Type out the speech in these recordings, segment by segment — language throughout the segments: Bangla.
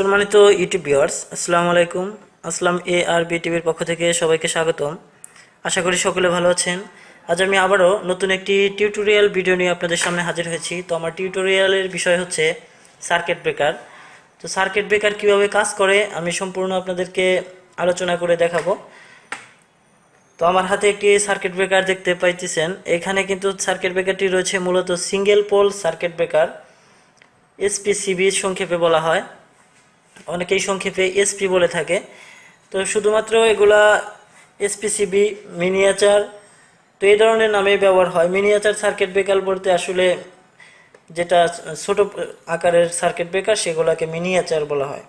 সম্মানিত ইউটিউব ভিউয়ার্স আসসালামু আলাইকুম। আসলাম এ আর বি টিভির পক্ষ থেকে সবাইকে স্বাগতম। আশা করি সকলে ভালো আছেন। আজ আমি আবারও নতুন একটি টিউটোরিয়াল ভিডিও নিয়ে আপনাদের সামনে হাজির হয়েছি। তো আমার টিউটোরিয়ালের বিষয় হচ্ছে সার্কিট ব্রেকার তো সার্কিট ব্রেকার কীভাবে কাজ করে, আমি সম্পূর্ণ আপনাদেরকে আলোচনা করে দেখাবো। তো আমার হাতে একটি সার্কিট ব্রেকার দেখতে পাইতেছেন। এখানে কিন্তু সার্কিট ব্রেকারটি রয়েছে মূলত single pole circuit breaker SPCB সংক্ষেপে বলা হয়। অনেকেই সংক্ষেপে এসপি বলে থাকে। তো শুধুমাত্র এগুলা এসপিসিবি মিনিয়েচার তো এই ধরনের নামে ব্যবহার হয়। মিনিয়েচার সার্কিট ব্রেকার বলতে আসলে যেটা ছোট আকারের সার্কিট ব্রেকার সেগুলোকে মিনিয়েচার বলা হয়।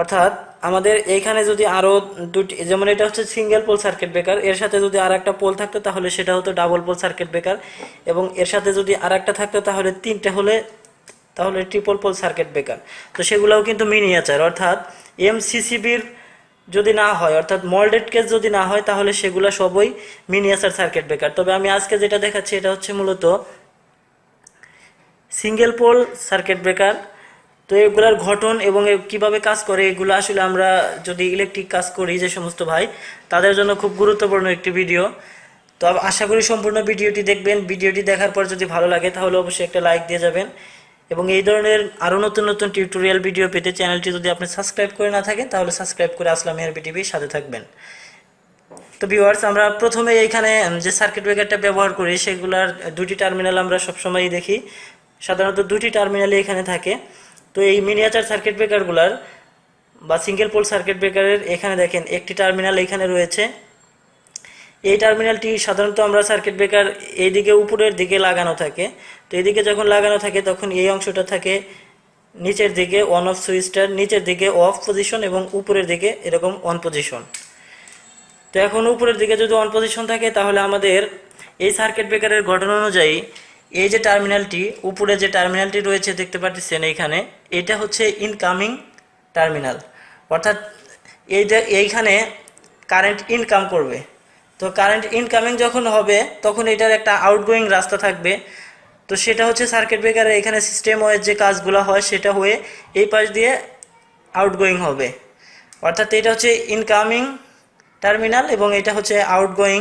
অর্থাৎ আমাদের এইখানে যদি আরও দুটি, যেমন এটা হচ্ছে সিঙ্গেল পোল সার্কিট ব্রেকার এর সাথে যদি আর একটা পোল থাকতো, তাহলে সেটা হতো ডাবল পোল সার্কিট ব্রেকার এবং এর সাথে যদি আর একটা থাকতো, তাহলে তিনটে হলে তাহলে ট্রিপল পোল সার্কিট ব্রেকার তো সেগুলোও কিন্তু মিনিয়েচার অর্থাৎ এমসিসিবির যদি না হয়, অর্থাৎ মল্ডেড কেস যদি না হয়, তাহলে সেগুলো সবই মিনিয়েচার সার্কিট ব্রেকার তবে আমি আজকে যেটা দেখাচ্ছি, এটা হচ্ছে মূলত সিঙ্গেল পোল সার্কিট ব্রেকার তো এগুলার ঘটন এবং কীভাবে কাজ করে, এগুলো আসলে আমরা যদি ইলেকট্রিক কাজ করি, যে সমস্ত ভাই, তাদের জন্য খুব গুরুত্বপূর্ণ একটি ভিডিও তো আশা করি সম্পূর্ণ ভিডিওটি দেখবেন। ভিডিওটি দেখার পর যদি ভালো লাগে, তাহলে অবশ্যই একটা লাইক দিয়ে যাবেন। এবং এই ধরনের আরও নতুন নতুন টিউটোরিয়াল ভিডিও পেতে চ্যানেলটি যদি আপনি সাবস্ক্রাইব করে না থাকেন, তাহলে সাবস্ক্রাইব করে আসলাম এর বিটিভির সাথে থাকবেন। তো ভিউয়ার্স আমরা প্রথমে এইখানে যে সার্কিট ব্রেকারটা ব্যবহার করি, সেগুলার দুটি টার্মিনাল আমরা সবসময়ই দেখি। সাধারণত দুটি টার্মিনালই এখানে থাকে। তো এই মিনিয়েচার সার্কিট ব্রেকারগুলার বা সিঙ্গেল পোল সার্কিট ব্রেকারের এখানে দেখেন, একটি টার্মিনাল এখানে রয়েছে। এই টার্মিনালটি সাধারণত আমরা সার্কিট ব্রেকার এইদিকে উপরের দিকে লাগানো থাকে। তো এদিকে যখন লাগানো থাকে, তখন এই অংশটা থাকে নিচের দিকে অন অফ সুইচটার নিচের দিকে অফ পজিশন এবং উপরের দিকে এরকম অন পজিশন তো এখন উপরের দিকে যদি অন পজিশন থাকে, তাহলে আমাদের এই সার্কিট ব্রেকারের গঠন অনুযায়ী এই যে টার্মিনালটি উপরে যে টার্মিনালটি রয়েছে, দেখতে পাচ্ছেন এইখানে, এটা হচ্ছে ইনকামিং টার্মিনাল অর্থাৎ এইটা, এইখানে কারেন্ট ইনকাম করবে। তো কারেন্ট ইনকামিং যখন হবে, তখন এটার একটা আউটগোয়িং রাস্তা থাকবে। তো সেটা হচ্ছে সার্কিট ব্রেকারের এখানে সিস্টেম ওয়াইজ যে কাজগুলো হয়, সেটা হয়ে এই পাশ দিয়ে আউটগোয়িং হবে। অর্থাৎ এটা হচ্ছে ইনকামিং টার্মিনাল এবং এটা হচ্ছে আউটগোয়িং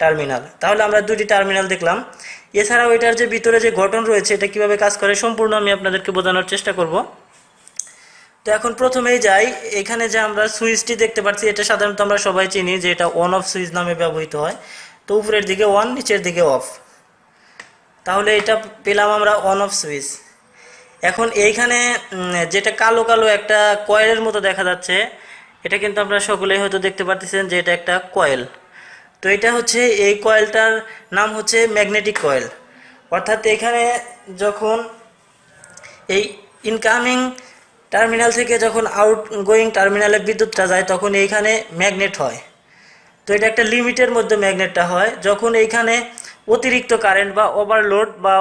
টার্মিনাল তাহলে আমরা দুটি টার্মিনাল দেখলাম। এছাড়াও এটার যে ভিতরে যে গঠন রয়েছে, এটা কীভাবে কাজ করে, সম্পূর্ণ আমি আপনাদেরকে বোঝানোর চেষ্টা করব। তো এখন প্রথমেই যাই। এখানে যে আমরা সুইচটি দেখতে পাচ্ছি এটা সাধারণত আমরা সবাই চিনি যে এটা অন অফ সুইচ নামে ব্যবহৃত হয়। তো উপরের দিকে অন নিচের দিকে অফ তাহলে এটা পেলাম আমরা অন অফ সুইচ। এখন এইখানে যেটা কালো কালো একটা কয়েলের মতো দেখা যাচ্ছে, এটা কিন্তু আমরা সকলেই হয়তো দেখতে পাচ্ছেন যে এটা একটা কয়েল। তো এটা হচ্ছে, এই কয়েলটার নাম হচ্ছে ম্যাগনেটিক কয়েল। অর্থাৎ এখানে যখন এই ইনকামিং টার্মিনাল থেকে যখন আউট গোয়িং টার্মিনালে বিদ্যুৎটা যায়, তখন এইখানে ম্যাগনেট হয়। তো এটা একটা লিমিটের মধ্যে ম্যাগনেটটা হয়। যখন এইখানে অতিরিক্ত কারেন্ট বা ওভারলোড বা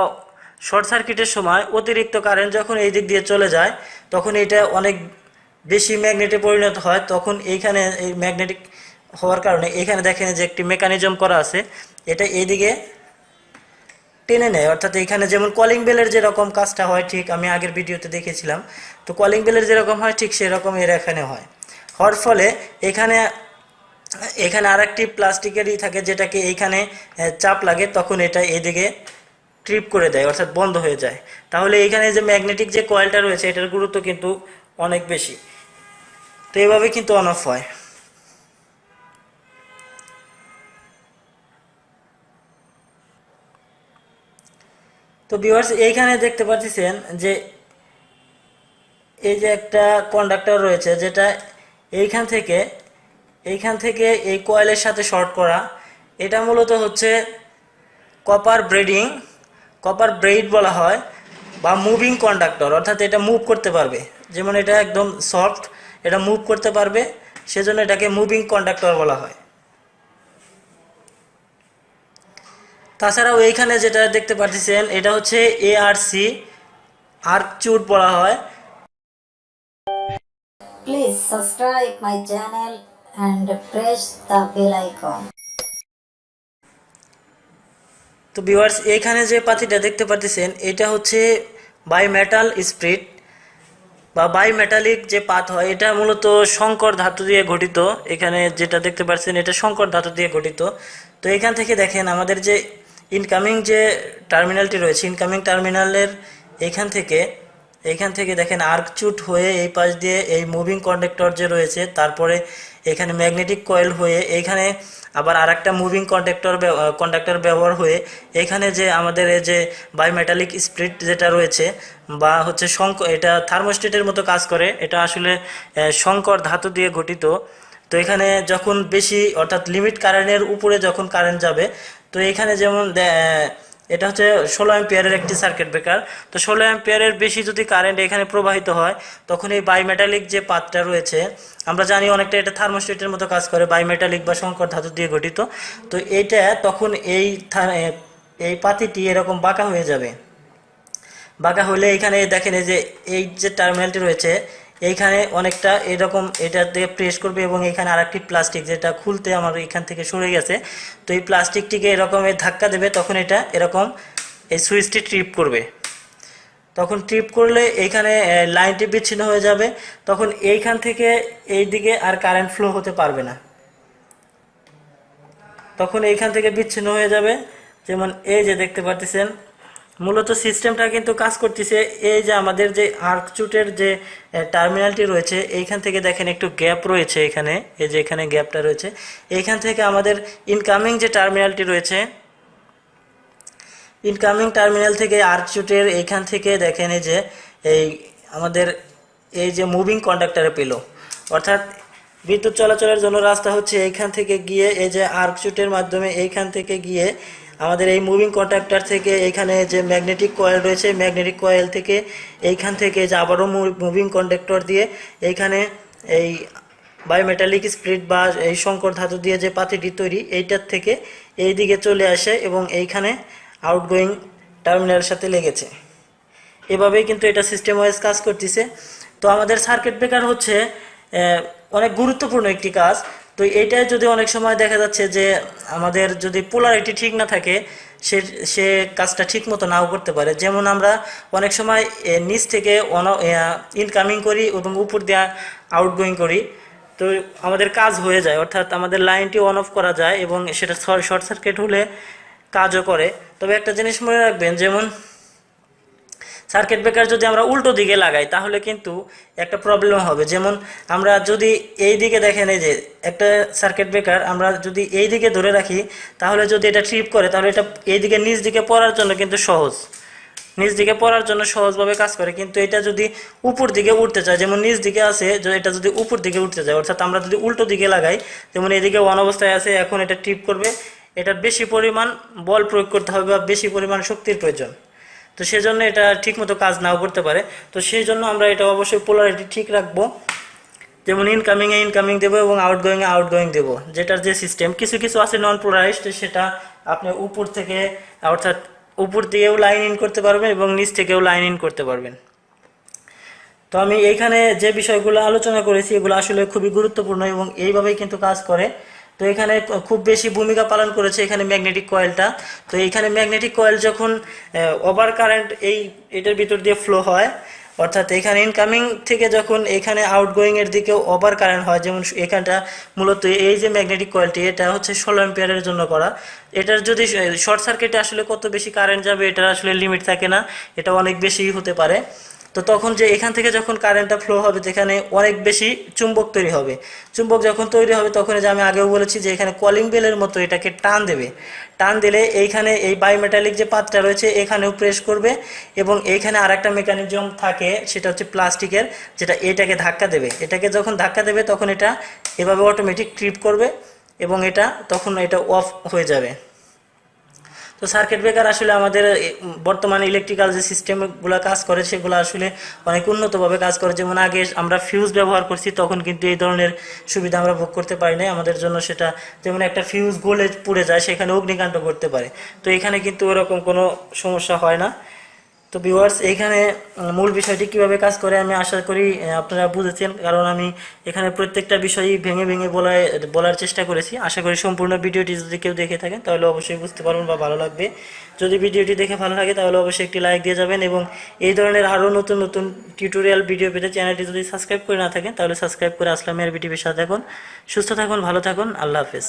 শর্ট সার্কিটের সময় অতিরিক্ত কারেন্ট যখন এই দিক দিয়ে চলে যায়, তখন এটা অনেক বেশি ম্যাগনেটে পরিণত হয়। তখন এইখানে এই ম্যাগনেটিক হওয়ার কারণে এখানে দেখেন যে একটি মেকানিজম করা আছে। এটা এইদিকে টেনে নেয়। অর্থাৎ এখানে যেমন কলিং বেলের যেরকম কাজটা হয়, ঠিক আমি আগের ভিডিওতে দেখেছিলাম। তো কলিং বেলের যেরকম হয়, ঠিক সেরকম এর এখানে হয়। হওয়ার ফলে এখানে এখানে আরেকটি প্লাস্টিকেরই থাকে যেটাকে এইখানে চাপ লাগে, তখন এটা এদিকে ট্রিপ করে দেয়, অর্থাৎ বন্ধ হয়ে যায়। তাহলে এইখানে যে ম্যাগনেটিক যে কয়েলটা রয়েছে, এটার গুরুত্ব কিন্তু অনেক বেশি। তো এভাবে কিন্তু অন অফ হয়। তো ভিউয়ার্স এইখানে দেখতে পাচ্ছেন যে এই যে একটা কন্ডাক্টর রয়েছে, যেটা এইখান থেকে এইখান থেকে এই কয়েলের সাথে শর্ট করা। এটা মূলত হচ্ছে কপার ব্রেডিং কপার ব্রেড বলা হয়, বা মুভিং কন্ডাক্টর অর্থাৎ এটা মুভ করতে পারবে। যেমন এটা একদম সফট এটা মুভ করতে পারবে, সেজন্য এটাকে মুভিং কন্ডাক্টর বলা হয়। তাছাড়াও এইখানে যেটা দেখতে পাচ্ছেন এটা হচ্ছে এআরসি আর্ক চুট বলা হয়। Please subscribe my channel and press the bell icon. তো ভিউয়ার্স এইখানে যে পাতিটা দেখতে পাচ্ছেন এটা হচ্ছে বাই মেটাল স্প্রিট বা বাই মেটালিক যে পাত হয় এটা মূলত শঙ্কর ধাতু দিয়ে গঠিত। এখানে যেটা দেখতে পাচ্ছেন এটা শঙ্কর ধাতু দিয়ে গঠিত। তো এখান থেকে দেখেন আমাদের যে ইনকামিং যে টার্মিনালটি রয়েছে ইনকামিং টার্মিনালের এখান থেকে এইখান থেকে দেখেন আর্কচুট হয়ে এই পাশ দিয়ে এই মুভিং কন্ডাক্টর যে রয়েছে, তারপরে এখানে ম্যাগনেটিক কয়েল হয়ে এইখানে আবার আরেকটা মুভিং কন্ডাক্টর কন্ডাক্টর ব্যবহার হয়ে এখানে যে আমাদের এই যে বায়োমেটালিক স্প্রিট যেটা রয়েছে বা হচ্ছে শঙ্ক, এটা থার্মোস্টেটের মতো কাজ করে, এটা আসলে শঙ্কর ধাতু দিয়ে গঠিত। তো এখানে যখন বেশি অর্থাৎ লিমিট কারেন্টের উপরে যখন কারেন্ট যাবে তো এখানে যেমন এটা হচ্ছে ষোলো অ্যাম্পিয়ারের একটি সার্কিট ব্রেকার তো ষোলো অ্যাম্পিয়ারের বেশি যদি কারেন্ট এখানে প্রবাহিত হয়, তখন এই বায়োমেটালিক যে পাতটা রয়েছে, আমরা জানি অনেকটা এটা থার্মোস্টেটের মতো কাজ করে বায়োমেটালিক বা শঙ্কর ধাতু দিয়ে গঠিত। তো এইটা তখন এই এই পাতিটি এরকম বাঁকা হয়ে যাবে। বাঁকা হলে এখানে দেখেন যে, এই যে টার্মিনালটি রয়েছে এইখানে অনেকটা এরকম এটা দিয়ে প্রেস করবে এবং এখানে আরেকটি প্লাস্টিক যেটা খুলতে আমার এখান থেকে সরে গেছে। তো এই প্লাস্টিকটিকে এরকম ধাক্কা দেবে, তখন এটা এরকম এই সুইচটি ট্রিপ করবে। তখন ট্রিপ করলে এইখানে লাইনটি বিচ্ছিন্ন হয়ে যাবে। তখন এইখান থেকে এই দিকে আর কারেন্ট ফ্লো হতে পারবে না। তখন এইখান থেকে বিচ্ছিন্ন হয়ে যাবে। যেমন এই যে দেখতে পাচ্ছেন মূলত সিস্টেমটা কিন্তু কাজ করতেছে এই যে আমাদের যে আর্কচুটের যে টার্মিনালটি রয়েছে, এইখান থেকে দেখেন একটু গ্যাপ রয়েছে এখানে, এই যে এখানে গ্যাপটা রয়েছে। এইখান থেকে আমাদের ইনকামিং যে টার্মিনালটি রয়েছে ইনকামিং টার্মিনাল থেকে আর্কচুটের এইখান থেকে দেখেন এই যে, এই আমাদের, এই যে মুভিং কন্ডাক্টরে পেল। অর্থাৎ বিদ্যুৎ চলাচলের জন্য রাস্তা হচ্ছে এইখান থেকে গিয়ে এই যে আর্কচুটের মাধ্যমে এইখান থেকে গিয়ে আমাদের এই মুভিং কন্ডাক্টর থেকে এখানে যে ম্যাগনেটিক কয়েল রয়েছে ম্যাগনেটিক কয়েল থেকে এইখান থেকে যে আবারও মুভিং কন্ডাক্টর দিয়ে এইখানে এই বায়োমেটালিক স্প্রিট বা এই সংকর ধাতু দিয়ে যে পাতিটি তৈরি, এইটার থেকে এই দিকে চলে আসে এবং এইখানে আউটগোয়িং টার্মিনালের সাথে লেগেছে। এভাবেই কিন্তু এটা সিস্টেম ওয়াইজ কাজ করতেছে। তো আমাদের সার্কিট ব্রেকার হচ্ছে অনেক গুরুত্বপূর্ণ একটি কাজ। তো এইটাই যদি অনেক সময় দেখা যাচ্ছে যে আমাদের যদি পোলারিটি ঠিক না থাকে, সে সে কাজটা ঠিক মতো নাও করতে পারে। যেমন আমরা অনেক সময় নিচ থেকে অন ইনকামিং করি এবং উপর দিয়ে আউটগোয়িং করি। তো আমাদের কাজ হয়ে যায়, অর্থাৎ আমাদের লাইনটি অন অফ করা যায় এবং সেটা শর্ট সার্কিট হলে কাজও করে। তবে একটা জিনিস মনে রাখবেন, যেমন সার্কিট ব্রেকার যদি আমরা উল্টো দিকে লাগাই, তাহলে কিন্তু একটা প্রবলেম হবে। যেমন আমরা যদি এই দিকে দেখেন, এই যে একটা সার্কিট ব্রেকার আমরা যদি এই দিকে ধরে রাখি, তাহলে যদি এটা ট্রিপ করে, তাহলে এটা এই দিকে নিচ দিকে পড়ার জন্য কিন্তু সহজ। নিচ দিকে পড়ার জন্য সহজভাবে কাজ করে, কিন্তু এটা যদি উপর দিকে উঠতে চায়, যেমন নিচ দিকে আছে এটা যদি উপর দিকে উঠতে যায় অর্থাৎ আমরা যদি উল্টো দিকে লাগাই, যেমন এদিকে ওয়ান অবস্থায় আছে, এখন এটা ট্রিপ করবে। এটার বেশি পরিমাণ বল প্রয়োগ করতে হবে বা বেশি পরিমাণ শক্তির প্রয়োজন। তো সেজন্য এটা ঠিকমতো কাজ নাও করতে পারে। তো সেই জন্য আমরা এটা অবশ্যই পোলারিটি ঠিক রাখব। যেমন ইনকামিংয়ে ইনকামিং দেবো এবং আউটগোয়িংয়ে আউটগোয়িং দেবো। যেটার যে সিস্টেম কিছু কিছু আছে নন পোলারাইজড সেটা আপনি উপর থেকে, অর্থাৎ উপর দিয়েও লাইন ইন করতে পারবেন এবং নিচ থেকেও লাইন ইন করতে পারবেন। তো আমি এইখানে যে বিষয়গুলো আলোচনা করেছি, এগুলো আসলে খুবই গুরুত্বপূর্ণ এবং এইভাবেই কিন্তু কাজ করে। তো এখানে খুব বেশি ভূমিকা পালন করেছে এখানে ম্যাগনেটিক কয়েলটা তো এখানে ম্যাগনেটিক কয়েল যখন ওভার কারেন্ট এই এটার ভিতর দিয়ে ফ্লো হয়, অর্থাৎ এখানে ইনকামিং থেকে যখন এখানে আউটগোয়িং এর দিকে ওভার কারেন্ট হয়, যেমন এখানটা মূলত এই যে ম্যাগনেটিক কয়েলটি এটা হচ্ছে ষোলো অ্যাম্পিয়ারের জন্য করা। এটার যদি শর্ট সার্কিটে আসলে কত বেশি কারেন্ট যাবে, এটার আসলে লিমিট থাকে না, এটা অনেক বেশি হতে পারে। তো তখন যে এখান থেকে যখন কারেন্টটা ফ্লো হবে, যেখানে অনেক বেশি চুম্বক তৈরি হবে, চুম্বক যখন তৈরি হবে, তখন যে আমি আগেও বলেছি যে এখানে কলিং বেলের মতো এটাকে টান দেবে। টান দিলে এইখানে এই বায়োমেটালিক যে পাতটা রয়েছে, এখানেও প্রেস করবে এবং এইখানে আরেকটা মেকানিজম থাকে, সেটা হচ্ছে প্লাস্টিকের যেটা এটাকে ধাক্কা দেবে। এটাকে যখন ধাক্কা দেবে, তখন এটা এভাবে অটোমেটিক ট্রিপ করবে এবং এটা, তখন এটা অফ হয়ে যাবে। তো সার্কিট ব্রেকার আসলে আমাদের বর্তমানে ইলেকট্রিক্যাল যে সিস্টেমগুলো কাজ করে, সেগুলো আসলে অনেক উন্নতভাবে কাজ করে। যেমন আগে আমরা ফিউজ ব্যবহার করছি, তখন কিন্তু এই ধরনের সুবিধা আমরা ভোগ করতে পারি নাই। আমাদের জন্য সেটা যেমন একটা ফিউজ গোলে পুড়ে যায়, সেখানে অগ্নিকাণ্ড করতে পারে। তো এখানে কিন্তু ওরকম কোনো সমস্যা হয় না। তো ভিউয়ার্স এইখানে মূল বিষয়টি কীভাবে কাজ করে আমি আশা করি আপনারা বুঝেছেন। কারণ আমি এখানে প্রত্যেকটা বিষয়ই ভেঙে ভেঙে বলায়, বলার চেষ্টা করেছি। আশা করি সম্পূর্ণ ভিডিওটি যদি কেউ দেখে থাকেন, তাহলে অবশ্যই বুঝতে পারবেন বা ভালো লাগবে। যদি ভিডিওটি দেখে ভালো লাগে, তাহলে অবশ্যই একটি লাইক দিয়ে যাবেন এবং এই ধরনের আরও নতুন নতুন টিউটোরিয়াল ভিডিও পেতে চ্যানেলটি যদি সাবস্ক্রাইব করে না থাকেন, তাহলে সাবস্ক্রাইব করে আসলাম এর বিটিভির সাথে থাকুন। সুস্থ থাকুন, ভালো থাকুন, আল্লাহ হাফেজ।